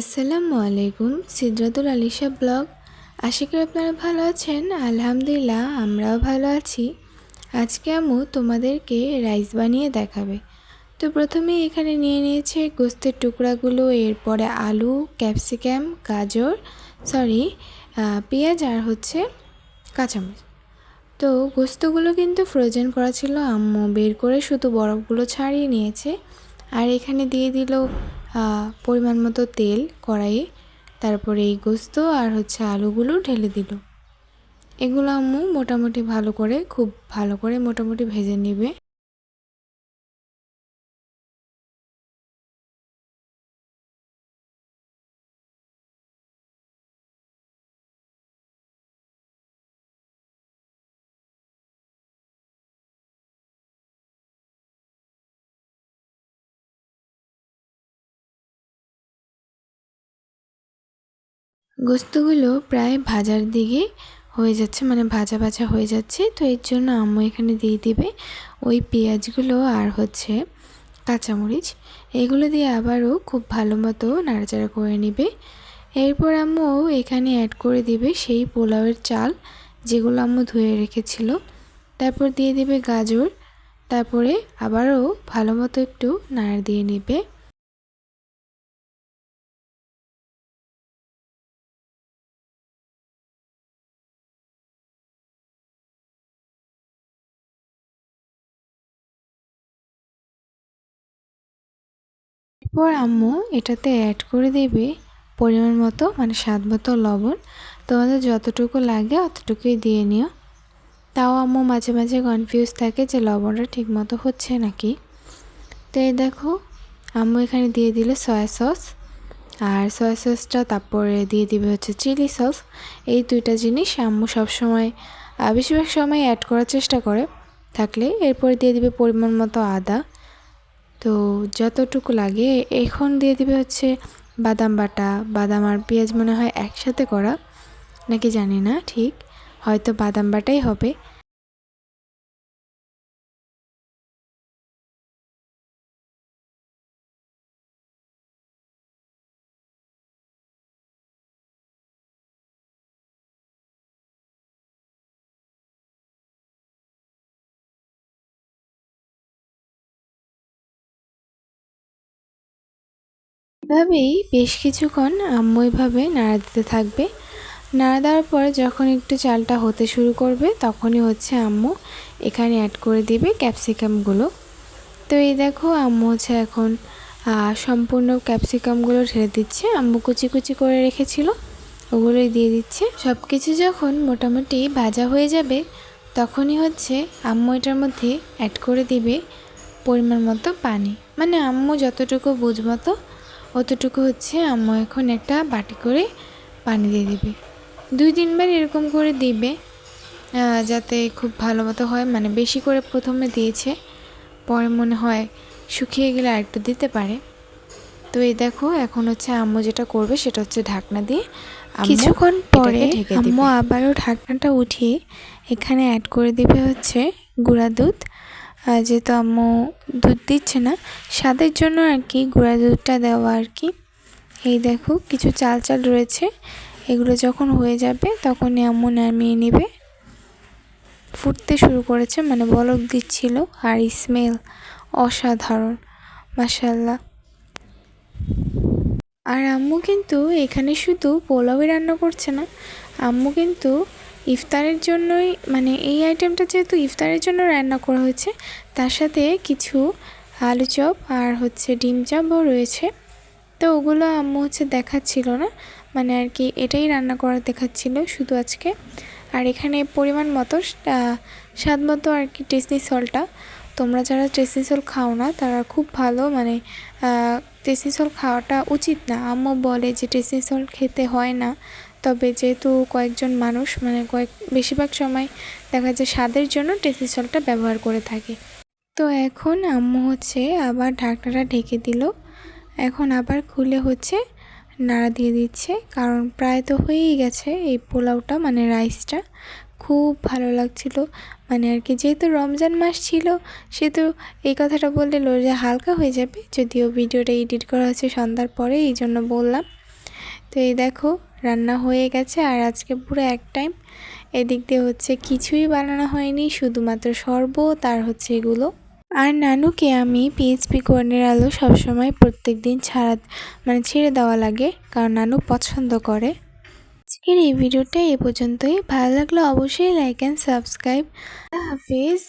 আসসালামু আলাইকুম, সিদ্রাতুল আলিশা ব্লগ। আশা করি আপনারা ভালো আছেন। আলহামদুলিল্লাহ, আমরাও ভালো আছি। আজকে আমু তোমাদেরকে রাইস বানিয়ে দেখাবে। তো প্রথমে এখানে নিয়ে নিয়েছে গোস্তের টুকরাগুলো, এরপরে আলু, ক্যাপসিকাম, গাজর সরি পেঁয়াজ আর হচ্ছে কাঁচামরিচ। তো গোস্তগুলো কিন্তু ফ্রোজেন করা ছিল। আম্মু বের করে শুধু বরফগুলো ছাড়িয়ে নিয়েছে। আর এখানে দিয়ে দিল পরিমাণ মতো তেল, কড়াইয়ে, তারপরে এই গোস্ত আর হচ্ছে আলুগুলো ঢেলে দিল। এগুলো আম্মু মোটামুটি ভালো করে, খুব ভালো করে মোটামুটি ভেজে নেবে। গোস্তগুলো প্রায় ভাজার দিকে হয়ে যাচ্ছে মানে ভাজা ভাজা হয়ে যাচ্ছে। তো এর জন্য আম্মু এখানে দিয়ে দিবে ওই পেঁয়াজগুলো আর হচ্ছে কাঁচামরিচ। এগুলো দিয়ে আবারও খুব ভালো মতো নাড়াচাড়া করে নেবে। এরপর আম্মু এখানে অ্যাড করে দিবে সেই পোলাওয়ের চাল, যেগুলো আম্মু ধুয়ে রেখেছিল। তারপর দিয়ে দিবে গাজর। তারপরে আবারও ভালো মতো একটু নাড়া দিয়ে নেবে। এরপর আম্মু এটাতে অ্যাড করে দেবে পরিমাণ মতো মানে স্বাদ মতো লবণ। তোমাদের যতটুকু লাগে অতটুকুই দিয়ে নিও। তাও আম্মু মাঝে মাঝে কনফিউজ থাকে যে লবণটা ঠিক মতো হচ্ছে নাকি। তো এই দেখো, আম্মু এখানে দিয়ে দিলে সয়া সস আর সয়া সসটা তারপরে দিয়ে দিবে হচ্ছে চিলি সস এই দুইটা জিনিস আম্মু সবসময় বেশিরভাগ সময় অ্যাড করার চেষ্টা করে। থাকলে এরপরে দিয়ে দিবে পরিমাণ মতো আদা। যতটুকু লাগে, এখন দিয়ে দিবে হচ্ছে বাদাম বাটা। বাদাম আর পেঁয়াজ মনে হয় একসাথে করা, নাকি জানি না ঠিক। হয়তো বাদাম বাটাই হবে। এভাবেই বেশ কিছুক্ষণ আম্মু এভাবে নাড়া দিতে থাকবে। নাড়া দেওয়ার পর যখন একটু চালটা হতে শুরু করবে, তখনই হচ্ছে আম্মু এখানে অ্যাড করে দিবে ক্যাপসিকামগুলো তো এই দেখো, আম্মু হচ্ছে এখন সম্পূর্ণ ক্যাপসিকামগুলো ঢেলে দিচ্ছে। আম্মু কুচি কুচি করে রেখেছিল, ওগুলোই দিয়ে দিচ্ছে। সব কিছু যখন মোটামুটি ভাজা হয়ে যাবে, তখনই হচ্ছে আম্মু এটার মধ্যে অ্যাড করে দিবে পরিমাণ মতো পানি। মানে আম্মু যতটুকু বুঝমতো অতটুকু হচ্ছে আম্মু এখন একটা বাটি করে পানি দিয়ে দিবে। দুই তিনবার এরকম করে দিবে যাতে খুব ভালো মতো হয়। মানে বেশি করে প্রথমে দিয়েছে পরে মনে হয় শুকিয়ে গেলে আরেকটু দিতে পারে। তো এই দেখো এখন হচ্ছে আম্মু যেটা করবে সেটা হচ্ছে ঢাকনা দিয়ে কিছুক্ষণ পরে আম্মু আবারও ঢাকনাটা উঠিয়ে এখানে অ্যাড করে দিবে হচ্ছে গুঁড়া দুধ। যেহেতু আম্মু দুধ দিচ্ছে না, স্বাদের জন্য আর কি গুঁড়া দুধটা দেওয়া আর কি। এই দেখো, কিছু চাল চাল রয়েছে। এগুলো যখন হয়ে যাবে তখনই আম্মু নামিয়ে নেবে। ফুটতে শুরু করেছে মানে বলক দিচ্ছিল, আর স্মেল অসাধারণ মাসাল্লাহ আর আম্মু কিন্তু এখানে শুধু পোলাওই রান্না করছে না, আম্মু কিন্তু ইফতারের জন্যই মানে এই আইটেমটা যেহেতু ইফতারের জন্য রান্না করা হয়েছে, তার সাথে কিছু আলু চপ আর হচ্ছে ডিম চপও রয়েছে। তো ওগুলো আম্মু হচ্ছে দেখাচ্ছিল না মানে আর কি এটাই রান্না করা দেখাচ্ছিল শুধু আজকে। আর এখানে পরিমাণ মতো স্বাদ মতো আর কি টেস্টি সলটা তোমরা যারা টেস্টি সল খাও না, তারা খুব ভালো মানে টেস্টি সল খাওয়াটা উচিত না। আম্মু বলে যে টেস্টি সল খেতে হয় না। তবে যেহেতু কয়েকজন মানুষ মানে কয়েক, বেশিরভাগ সময় দেখা যায় স্বাদের জন্য টেস্টি সলটা ব্যবহার করে থাকে। তো এখন আম্মু হচ্ছে আবার ঢাকনাটা ঢেকে দিল। এখন আবার খুলে হচ্ছে, নাড়া দিয়ে দিচ্ছে। কারণ প্রায় তো হয়েই গেছে এই পোলাওটা মানে রাইসটা। খুব ভালো লাগছিল। মানে আর কি, যেহেতু রমজান মাস ছিল, সেহেতু এই কথাটা বললে লোজা হালকা হয়ে যাবে। যদিও ভিডিওটা এডিট করা হচ্ছে সন্ধ্যার পরে, এই জন্য বললাম। তো এই দেখো রান্না হয়ে গেছে আর আজকে পুরো এক টাইম এদিক দিয়ে হচ্ছে কিছুই বানানো হয়নি, শুধুমাত্র শরবত আর হচ্ছে এগুলো। আর নানুকে আমি পিএইচপি কর্নের আলো সবসময় প্রত্যেক দিন ছাড়া মানে ছেড়ে দেওয়া লাগে, কারণ নানু পছন্দ করে। আজকের এই ভিডিওটা এ পর্যন্তই। ভালো লাগলে অবশ্যই লাইক অ্যান্ড সাবস্ক্রাইব হাফিজ।